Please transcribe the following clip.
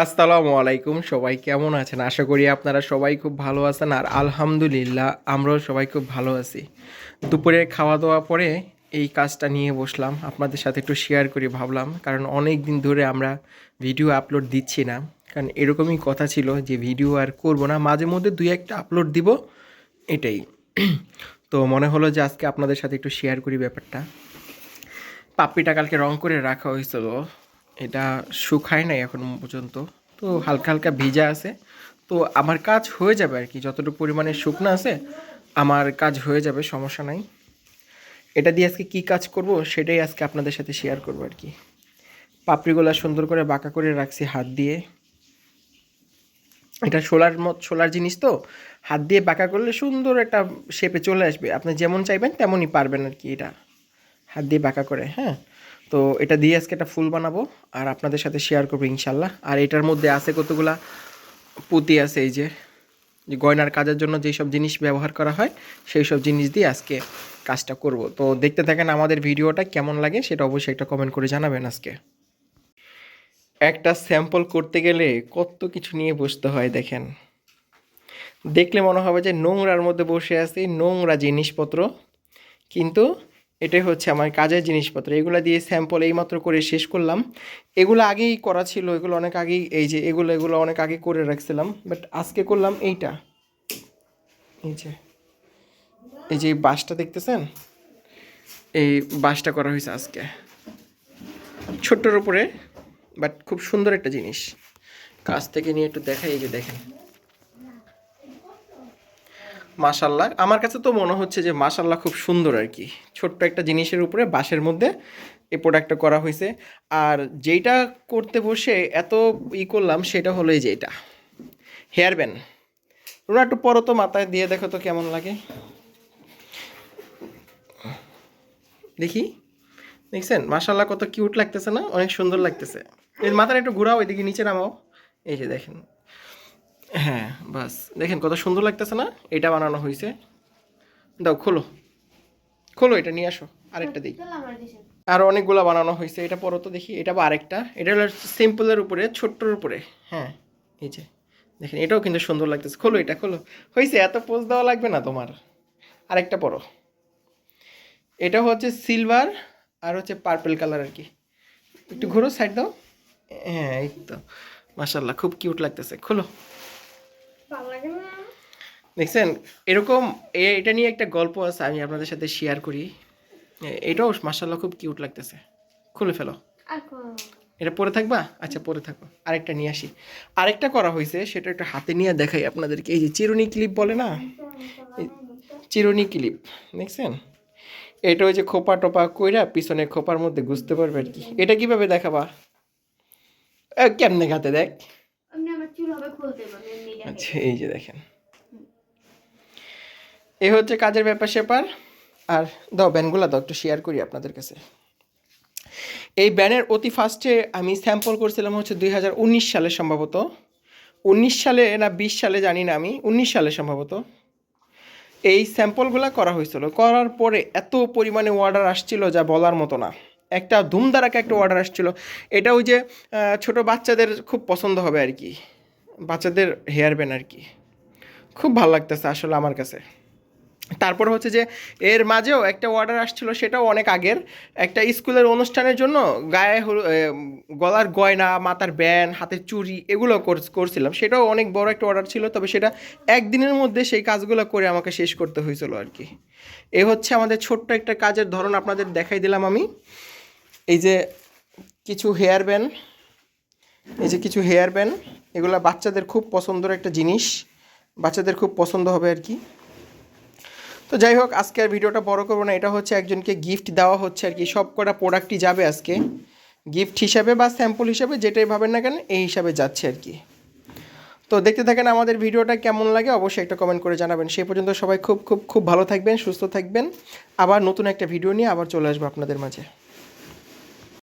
আসসালামু আলাইকুম, সবাই কেমন আছেন? আশা করি আপনারা সবাই খুব ভালো আছেন আর আলহামদুলিল্লাহ আমরাও সবাই খুব ভালো আছি। দুপুরে খাওয়া দাওয়া পরে এই কাজটা নিয়ে বসলাম। আপনাদের সাথে একটু শেয়ার করি ভাবলাম, কারণ অনেক দিন ধরে আমরা ভিডিও আপলোড দিচ্ছি না। কারণ এরকমই কথা ছিল যে ভিডিও আর করব না, মাঝে মধ্যে দুই একটা আপলোড দিব, এটাই। তো মনে হলো যে আজকে আপনাদের সাথে একটু শেয়ার করি ব্যাপারটা। পাপ্পিটা কালকে রং করে রাখা হয়েছিল। এটা শুকায় নাই এখন পর্যন্ত। তো হালকা হালকা ভিজা আছে। তো আমার কাজ হয়ে যাবে আর কি। যতটুকু পরিমাণে শুকনো আছে, আমার কাজ হয়ে যাবে, সমস্যা নাই। এটা দিয়ে আজকে কী কাজ করব সেটাই আজকে আপনাদের সাথে শেয়ার করব আর কি। পাপড়িগুলা সুন্দর করে বাঁকা করে রাখছি হাত দিয়ে। এটা সোলার মত, সোলার জিনিস তো, হাত দিয়ে বাঁকা করলে সুন্দর একটা শেপে চলে আসবে। আপনি যেমন চাইবেন তেমনই পারবেন আর কি এটা। হাত দিয়ে বাঁকা করে হ্যাঁ? তো এটা দিয়ে আজকে একটা ফুল বানাবো আর আপনাদের সাথে শেয়ার করব ইনশাল্লাহ আর এটার মধ্যে আছে কতগুলা পুঁতি আছে, এই যে যে গয়নার কাজের জন্য যেই সব জিনিস ব্যবহার করা হয়, সেই সব জিনিস দিয়ে আজকে কাজটা করব। তো দেখতে থাকেন আমাদের ভিডিওটা কেমন লাগে, সেটা অবশ্যই একটা কমেন্ট করে জানাবেন আজকে। একটা স্যাম্পল করতে গেলে কত কিছু নিয়ে বসতে হয় দেখেন। দেখলে মনে হবে যে নোংরার মধ্যে বসে আছি, নোংরা জিনিসপত্র, কিন্তু এটাই হচ্ছে আমার কাজের জিনিসপত্র। এগুলো দিয়ে স্যাম্পল এইমাত্র করে শেষ করলাম। এগুলো আগেই করা ছিল, এগুলো অনেক আগেই, এই যে এগুলো এগুলো অনেক আগে করে রাখছিলাম। বাট আজকে করলাম এইটা। এই যে এই যে বাসটা দেখতেছেন? এই বাসটা করা হয়েছে আজকে। ছোট্টর উপরে বাট খুব সুন্দর একটা জিনিস। কাছ থেকে নিয়ে একটু দেখাই, এই যে দেখেন। মাশাল্লাহ। আমার কাছে তো মনে হচ্ছে যে মাশাল্লাহ খুব সুন্দর আর কি। ছোট্ট একটা জিনিসের উপরে বাঁশের মধ্যে এই প্রোডাক্টটা করা হয়েছে। আর যেইটা করতে বসে এত ই করলাম সেটা হলো এই যে এটা। হেয়ার ব্যান্ড রুনা, একটু পরো তো মাথায়, দিয়ে দেখো তো কেমন লাগে। দেখি। দেখছেন? মাশাল্লাহ কত কিউট লাগতেছে না? অনেক সুন্দর লাগতেছে। এর মাথাটা একটু ঘোরাও, এদিকে নিচে নামাও। এই যে দেখেন। হ্যাঁ বাস। দেখেন কত সুন্দর লাগতেছে না? এটা বানানো হয়েছে দাও, খোলো। খোলো, এটা নিয়ে আসো। আরেকটা দিই। আর অনেকগুলো বানানো হয়েছে এটা পরো তো দেখি। এটা বা আরেকটা। এটা হলো সিম্পলের উপরে, ছোট্টর উপরে। হ্যাঁ এই যে। দেখেন, এটাও কিন্তু সুন্দর লাগতেছে। খোলো এটা, খোলো। হয়েছে এত পোজ দেওয়া লাগবে না তোমার। আরেকটা পরো। এটা হচ্ছে সিলভার আর হচ্ছে পার্পেল কালার আর কি। একটু ঘোরো সাইড দাও। হ্যাঁ এই তো। মাসাল্লাহ খুব কিউট লাগতেছে। খোলো। দেখছেন এরকম এটা নিয়ে একটা গল্প আছে আমি আপনাদের সাথে শেয়ার করি। এটাও মাসাল্লাহ খুব কিউট লাগতেছে। খুলে ফেলো। এটা পরে থাকবা? আচ্ছা পরে থাকো। আরেকটা নিয়ে আসি। আরেকটা করা হয়েছে সেটা একটা হাতে নিয়ে দেখাই আপনাদেরকে। এই যে চিরুনি ক্লিপ বলে না? চিরুনি ক্লিপ দেখছেন? এটা ওই যে খোপা টোপা কইরা পিছনে খোপার মধ্যে গুজতে পারবে আর কি। এটা কীভাবে দেখাবা? কেমনে এমনি দেখে। আচ্ছা এই যে দেখেন। এ হচ্ছে কাজের ব্যাপার স্যাপার। আর দাও ব্যানগুলো দাও, একটু শেয়ার করি আপনাদের কাছে। এই ব্যানের অতি ফার্স্টে আমি স্যাম্পল করছিলাম হচ্ছে দুই হাজার উনিশ সালে সম্ভবত। উনিশ সালে না বিশ সালে জানি না আমি, উনিশ সালে সম্ভবত। এই স্যাম্পলগুলো করা হয়েছিল। করার পরে এত পরিমাণে অর্ডার আসছিল যা বলার মতো না। একটা ধুমধারাকে একটা অর্ডার আসছিল। এটা ওই যে ছোট বাচ্চাদের খুব পছন্দ হবে আর কি। বাচ্চাদের হেয়ার ব্যান আর কি। খুব ভালো লাগতেছে আসলে আমার কাছে। তারপর হচ্ছে যে এর মাঝেও একটা অর্ডার আসছিল, সেটাও অনেক আগের। একটা স্কুলের অনুষ্ঠানের জন্য গায়ে গলার গয়না, মাথার ব্যান হাতের চুড়ি এগুলো কর- করছিলাম। সেটাও অনেক বড় একটা অর্ডার ছিল, তবে সেটা একদিনের মধ্যে সেই কাজগুলো করে আমাকে শেষ করতে হয়েছিল আর কি। এ হচ্ছে আমাদের ছোট্ট একটা কাজের ধরন, আপনাদের দেখাই দিলাম আমি। এই যে কিছু হেয়ার ব্যান্ড এই যে কিছু হেয়ার ব্যান্ড এগুলো বাচ্চাদের খুব পছন্দের একটা জিনিস। বাচ্চাদের খুব পছন্দ হবে আর কি। তো যাই হোক, আজকে আর ভিডিওটা বড় করব না। এটা হচ্ছে একজনকে গিফট দেওয়া হচ্ছে আর কি। সব কটা প্রোডাক্টই যাবে আজকে। গিফট হিসাবে বা স্যাম্পল হিসাবে, যেটাই ভাবেন না কেন, এই হিসাবে যাচ্ছে আর কি। তো দেখতে থাকেন আমাদের ভিডিওটা কেমন লাগে, অবশ্যই একটা কমেন্ট করে জানাবেন। সেই পর্যন্ত সবাই খুব খুব খুব ভালো থাকবেন, সুস্থ থাকবেন। আবার নতুন একটা ভিডিও নিয়ে আবার চলে আসব আপনাদের মাঝে।